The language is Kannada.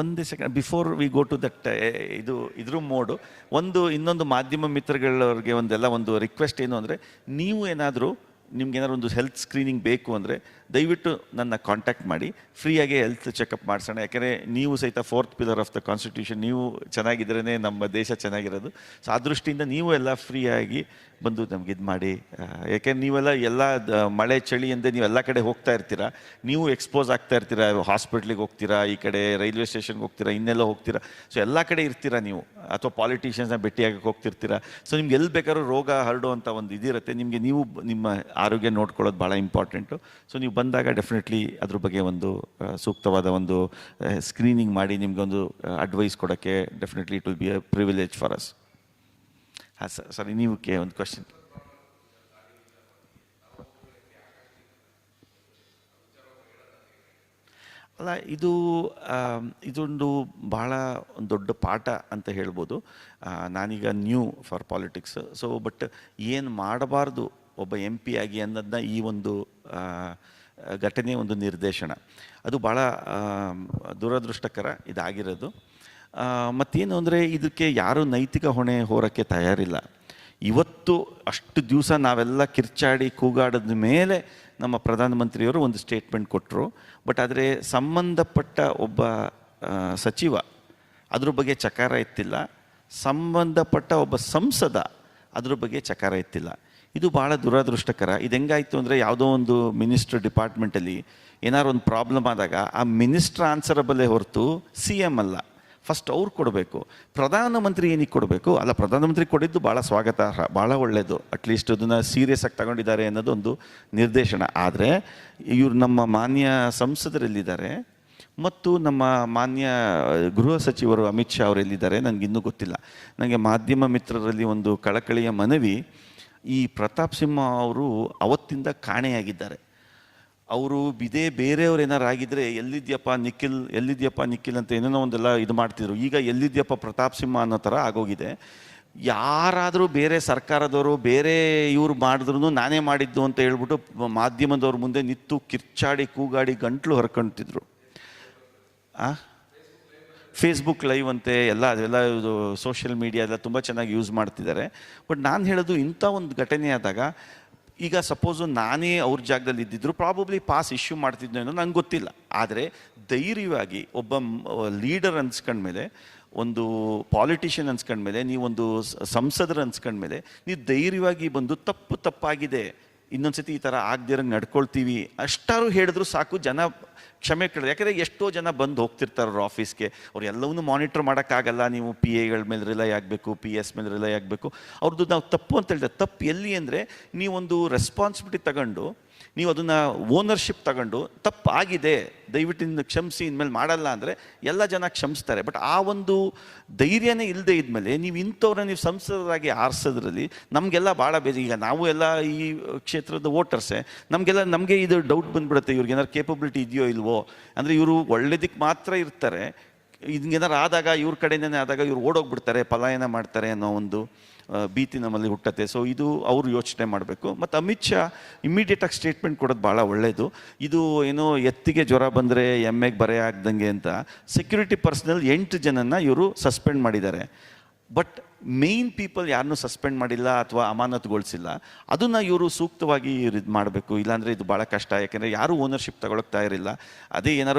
ಒಂದೇ second before we go to that ಇದು, ಇದ್ರ ಮೋಡು ಒಂದು, ಇನ್ನೊಂದು ಮಾಧ್ಯಮ ಮಿತ್ರಗಳವ್ರಿಗೆ ಒಂದೆಲ್ಲ ಒಂದು ರಿಕ್ವೆಸ್ಟ್ ಏನು ಅಂದರೆ, ನೀವು ಏನಾದರೂ ನಿಮ್ಗೆ ಏನಾದ್ರು ಒಂದು ಹೆಲ್ತ್ ಸ್ಕ್ರೀನಿಂಗ್ ಬೇಕು ಅಂದರೆ ದಯವಿಟ್ಟು ನನ್ನ ಕಾಂಟ್ಯಾಕ್ಟ್ ಮಾಡಿ. ಫ್ರೀಯಾಗಿ ಹೆಲ್ತ್ ಚೆಕಪ್ ಮಾಡಿಸೋಣ. ಯಾಕೆಂದರೆ ನೀವು ಸಹಿತ fourth pillar of the constitution ನೀವು ಚೆನ್ನಾಗಿದ್ರೇ ನಮ್ಮ ದೇಶ ಚೆನ್ನಾಗಿರೋದು. ಸೊ ಆ ದೃಷ್ಟಿಯಿಂದ ನೀವು ಎಲ್ಲ ಫ್ರೀಯಾಗಿ ಬಂದು ನಮ್ಗೆ ಇದು ಮಾಡಿ. ಯಾಕೆಂದ್ರೆ ನೀವೆಲ್ಲ ಎಲ್ಲ ಮಳೆ, ಚಳಿ ಅಂದರೆ ನೀವು ಎಲ್ಲ ಕಡೆ ಹೋಗ್ತಾ ಇರ್ತೀರಾ. ನೀವು ಎಕ್ಸ್ಪೋಸ್ ಆಗ್ತಾ ಇರ್ತೀರಾ. ಹಾಸ್ಪಿಟ್ಲಿಗೆ ಹೋಗ್ತೀರಾ, ಈ ಕಡೆ ರೈಲ್ವೆ ಸ್ಟೇಷನ್ಗೆ ಹೋಗ್ತೀರಾ, ಇನ್ನೆಲ್ಲ ಹೋಗ್ತೀರಾ. ಸೊ ಎಲ್ಲ ಕಡೆ ಇರ್ತೀರಾ ನೀವು. ಅಥವಾ ಪಾಲಿಟಿಷಿಯನ್ಸ್ನ ಭೇಟಿಯಾಗಕ್ಕೆ ಹೋಗ್ತಿರ್ತೀರಾ. ಸೊ ನಿಮ್ಗೆ ಎಲ್ಲಿ ಬೇಕಾದ್ರೂ ರೋಗ ಹರಡುವಂಥ ಒಂದು ಇದಿರುತ್ತೆ. ನಿಮಗೆ ನೀವು ನಿಮ್ಮ ಆರೋಗ್ಯ ನೋಡ್ಕೊಳ್ಳೋದು ಭಾಳ ಇಂಪಾರ್ಟೆಂಟು. ಸೊ ನೀವು ಬಂದಾಗ ಡೆಫಿನೆಟ್ಲಿ ಅದ್ರ ಬಗ್ಗೆ ಒಂದು ಸೂಕ್ತವಾದ ಒಂದು ಸ್ಕ್ರೀನಿಂಗ್ ಮಾಡಿ ನಿಮಗೊಂದು ಅಡ್ವೈಸ್ ಕೊಡೋಕ್ಕೆ definitely it will be a privilege for us. ಹಾಂ ಸರ್ ಸರಿ ನೀವು ಕೆ ಒಂದು ಕ್ವಶನ್ ಅಲ್ಲ, ಇದು ಇದೊಂದು ಭಾಳ ಒಂದು ದೊಡ್ಡ ಪಾಠ ಅಂತ ಹೇಳ್ಬೋದು. ನಾನೀಗ new for politics. So, but ಏನು ಮಾಡಬಾರ್ದು ಒಬ್ಬ ಎಂ ಪಿ ಆಗಿ ಅನ್ನೋದನ್ನ ಈ ಒಂದು ಘಟನೆ ಒಂದು ನಿರ್ದೇಶನ. ಅದು ಭಾಳ ದುರದೃಷ್ಟಕರ ಇದಾಗಿರೋದು. ಮತ್ತೇನು ಅಂದರೆ ಇದಕ್ಕೆ ಯಾರೂ ನೈತಿಕ ಹೊಣೆ ಹೋರೋಕ್ಕೆ ತಯಾರಿಲ್ಲ. ಇವತ್ತು ಅಷ್ಟು ದಿವಸ ನಾವೆಲ್ಲ ಕಿರ್ಚಾಡಿ ಕೂಗಾಡಿದ ಮೇಲೆ ನಮ್ಮ ಪ್ರಧಾನಮಂತ್ರಿಯವರು ಒಂದು ಸ್ಟೇಟ್ಮೆಂಟ್ ಕೊಟ್ಟರು ಬಟ್ ಆದರೆ ಸಂಬಂಧಪಟ್ಟ ಒಬ್ಬ ಸಚಿವ ಅದ್ರ ಬಗ್ಗೆ ಚಕಾರ ಇತ್ತಿಲ್ಲ ಸಂಬಂಧಪಟ್ಟ ಒಬ್ಬ ಸಂಸದ ಅದ್ರ ಬಗ್ಗೆ ಚಕಾರ ಎತ್ತಿಲ್ಲ. ಇದು ಭಾಳ ದುರದೃಷ್ಟಕರ. ಇದು ಹೆಂಗಾಯಿತು ಅಂದರೆ ಯಾವುದೋ ಒಂದು ಮಿನಿಸ್ಟ್ರ್ ಡಿಪಾರ್ಟ್ಮೆಂಟಲ್ಲಿ ಏನಾದ್ರು ಒಂದು ಪ್ರಾಬ್ಲಮ್ ಆದಾಗ ಆ ಮಿನಿಸ್ಟ್ರ್ ಆನ್ಸರಬಲ್ಲೇ ಹೊರತು ಸಿ ಎಂ ಅಲ್ಲ. ಫಸ್ಟ್ ಅವ್ರು ಕೊಡಬೇಕು. ಪ್ರಧಾನಮಂತ್ರಿ ಏನಕ್ಕೆ ಕೊಡಬೇಕು? ಅಲ್ಲ ಪ್ರಧಾನಮಂತ್ರಿ ಕೊಡಿದ್ದು ಭಾಳ ಸ್ವಾಗತಾರ್ಹ ಭಾಳ ಒಳ್ಳೆಯದು ಅಟ್ಲೀಸ್ಟ್ ಅದನ್ನು ಸೀರಿಯಸ್ ಆಗಿ ತಗೊಂಡಿದ್ದಾರೆ ಅನ್ನೋದು ಒಂದು ನಿರ್ದೇಶನ. ಆದರೆ ಇವರು ನಮ್ಮ ಮಾನ್ಯ ಸಂಸದರಲ್ಲಿದ್ದಾರೆ ಮತ್ತು ನಮ್ಮ ಮಾನ್ಯ ಗೃಹ ಸಚಿವರು ಅಮಿತ್ ಶಾ ಅವರು ಎಲ್ಲಿದ್ದಾರೆ ನನಗೆ ಇನ್ನೂ ಗೊತ್ತಿಲ್ಲ. ನನಗೆ ಮಾಧ್ಯಮ ಮಿತ್ರರಲ್ಲಿ ಒಂದು ಕಳಕಳಿಯ ಮನವಿ ಈ ಪ್ರತಾಪ್ ಸಿಂಹ ಅವರು ಅವತ್ತಿಂದ ಕಾಣೆಯಾಗಿದ್ದಾರೆ. ಅವರು ಇದೇ ಬೇರೆಯವ್ರು ಏನಾರು ಆಗಿದ್ದರೆ ಎಲ್ಲಿದ್ಯಪ್ಪ ನಿಖಿಲ್ ಎಲ್ಲಿದ್ಯಪ್ಪ ನಿಖಿಲ್ ಅಂತ ಏನೇನೋ ಒಂದೆಲ್ಲ ಇದು ಮಾಡ್ತಿದ್ರು. ಈಗ ಎಲ್ಲಿದ್ಯಪ್ಪ ಪ್ರತಾಪ್ ಸಿಂಹ ಅನ್ನೋ ಥರ ಆಗೋಗಿದೆ. ಯಾರಾದರೂ ಬೇರೆ ಸರ್ಕಾರದವರು ಬೇರೆ ಇವ್ರು ಮಾಡಿದ್ರು ನಾನೇ ಮಾಡಿದ್ದು ಅಂತ ಹೇಳ್ಬಿಟ್ಟು ಮಾಧ್ಯಮದವ್ರ ಮುಂದೆ ನಿಂತು ಕಿರ್ಚಾಡಿ, ಕೂಗಾಡಿ ಗಂಟ್ಲು ಹೊರ್ಕೊಂತಿದ್ರು. ಆ? ಫೇಸ್ಬುಕ್ ಲೈವ್ ಅಂತೆ, ಎಲ್ಲ, ಅದೆಲ್ಲ ಇದು ಸೋಷಿಯಲ್ ಮೀಡಿಯಾ ಎಲ್ಲ ತುಂಬ ಚೆನ್ನಾಗಿ ಯೂಸ್ ಮಾಡ್ತಿದ್ದಾರೆ. ಬಟ್ ನಾನು ಹೇಳೋದು ಇಂಥ ಒಂದು ಘಟನೆ ಆದಾಗ, ಈಗ ಸಪೋಸು ನಾನೇ ಅವ್ರ ಜಾಗದಲ್ಲಿ ಇದ್ದಿದ್ರು ಪ್ರಾಬಬ್ಲಿ ಪಾಸ್ ಇಶ್ಯೂ ಮಾಡ್ತಿದ್ನೋ ನಂಗೆ ಗೊತ್ತಿಲ್ಲ. ಆದರೆ ಧೈರ್ಯವಾಗಿ ಒಬ್ಬ ಲೀಡರ್ ಅನ್ಸ್ಕೊಂಡ್ಮೇಲೆ ಒಂದು ಪಾಲಿಟಿಷಿಯನ್ ಅನ್ಸ್ಕೊಂಡ್ಮೇಲೆ ನೀವೊಂದು ಸಂಸದರು ಅನ್ಸ್ಕೊಂಡ್ಮೇಲೆ ನೀವು ಧೈರ್ಯವಾಗಿ ಬಂದು ತಪ್ಪು ತಪ್ಪಾಗಿದೆ. ಇನ್ನೊಂದ್ಸತಿ ಈ ಥರ ಆಗದಿರಂಗೆ ನಡ್ಕೊಳ್ತೀವಿ. ಅಷ್ಟಾರು ಹೇಳಿದ್ರು ಸಾಕು ಜನ ಕ್ಷಮೆ ಕೇಳಿದ್ರು. ಯಾಕಂದರೆ ಎಷ್ಟೋ ಜನ ಬಂದು ಹೋಗ್ತಿರ್ತಾರೆ ಅವ್ರ ಆಫೀಸ್ಗೆ ಅವ್ರು ಎಲ್ಲವನ್ನೂ ಮಾನಿಟ್ರ್ ಮಾಡೋಕ್ಕಾಗಲ್ಲ. ನೀವು ಪಿ ಎಗಳ ಮೇಲೆ ರಿಲೈ ಆಗಬೇಕು ಪಿ ಎಸ್ ಮೇಲೆ ರಿಲೈ ಆಗಬೇಕು. ಅವ್ರದ್ದು ನಾವು ತಪ್ಪು ಅಂತ ಹೇಳ್ತಾರೆ ತಪ್ಪು ಎಲ್ಲಿ ಅಂದರೆ, ನೀವೊಂದು ರೆಸ್ಪಾನ್ಸಿಬಿಲಿಟಿ ತಗೊಂಡು ನೀವು ಅದನ್ನು ಓನರ್ಶಿಪ್ ತಗೊಂಡು ತಪ್ಪು ಆಗಿದೆ, ದಯವಿಟ್ಟು ಇನ್ನು ಕ್ಷಮಿಸಿ, ಇನ್ಮೇಲೆ ಮಾಡಲ್ಲ ಅಂದರೆ ಎಲ್ಲ ಜನ ಕ್ಷಮಿಸ್ತಾರೆ. ಬಟ್ ಆ ಒಂದು ಧೈರ್ಯನೇ ಇಲ್ಲದೆ ಇದ್ಮೇಲೆ ನೀವು ಇಂಥವ್ರನ್ನ ನೀವು ಸಂಸದರಾಗಿ ಆರಿಸೋದ್ರಲ್ಲಿ ನಮಗೆಲ್ಲ ಭಾಳ ಬೇಜ ಈಗ ನಾವು ಎಲ್ಲ ಈ ಕ್ಷೇತ್ರದ ವೋಟರ್ಸೇ ನಮಗೆಲ್ಲ ನಮಗೆ ಇದು ಡೌಟ್ ಬಂದುಬಿಡುತ್ತೆ. ಇವ್ರಿಗೆ ಏನಾದ್ರು ಕೇಪಬಿಲಿಟಿ ಇದೆಯೋ ಇಲ್ವೋ? ಅಂದರೆ ಇವರು ಒಳ್ಳೇದಕ್ಕೆ ಮಾತ್ರ ಇರ್ತಾರೆ. ಇದಕ್ಕೇನಾರು ಆದಾಗ ಇವ್ರ ಕಡೆಯೇ ಆದಾಗ ಇವ್ರು ಓಡೋಗ್ಬಿಡ್ತಾರೆ, ಪಲಾಯನ ಮಾಡ್ತಾರೆ ಅನ್ನೋ ಒಂದು ಭೀತಿ ನಮ್ಮಲ್ಲಿ ಹುಟ್ಟತ್ತೆ. ಸೊ ಇದು ಅವರು ಯೋಚನೆ ಮಾಡಬೇಕು. ಮತ್ತು ಅಮಿತ್ ಶಾ ಇಮ್ಮಿಡಿಯೇಟಾಗಿ ಸ್ಟೇಟ್ಮೆಂಟ್ ಕೊಡೋದು ಭಾಳ ಒಳ್ಳೆಯದು ಇದು ಏನೋ ಎತ್ತಿಗೆ ಜ್ವರ ಬಂದರೆ ಎಮ್ಮೆಗೆ ಬರೆ ಆಗ್ದಂಗೆ ಅಂತ. ಸೆಕ್ಯೂರಿಟಿ ಪರ್ಸನಲ್ ಎಂಟು ಜನನ ಇವರು ಸಸ್ಪೆಂಡ್ ಮಾಡಿದ್ದಾರೆ. ಬಟ್ ಮೇನ್ ಪೀಪಲ್ ಯಾರನ್ನೂ ಸಸ್ಪೆಂಡ್ ಮಾಡಿಲ್ಲ ಅಥವಾ ಅಮಾನತುಗೊಳಿಸಿಲ್ಲ. ಅದನ್ನು ಇವರು ಸೂಕ್ತವಾಗಿ ಇದು ಮಾಡಬೇಕು. ಇಲ್ಲಾಂದರೆ ಇದು ಭಾಳ ಕಷ್ಟ. ಯಾಕೆಂದರೆ ಯಾರೂ ಓನರ್ಶಿಪ್ ತಗೊಳಕ್ ತಯಾರಿಲ್ಲ. ಅದೇ ಏನಾದ್ರು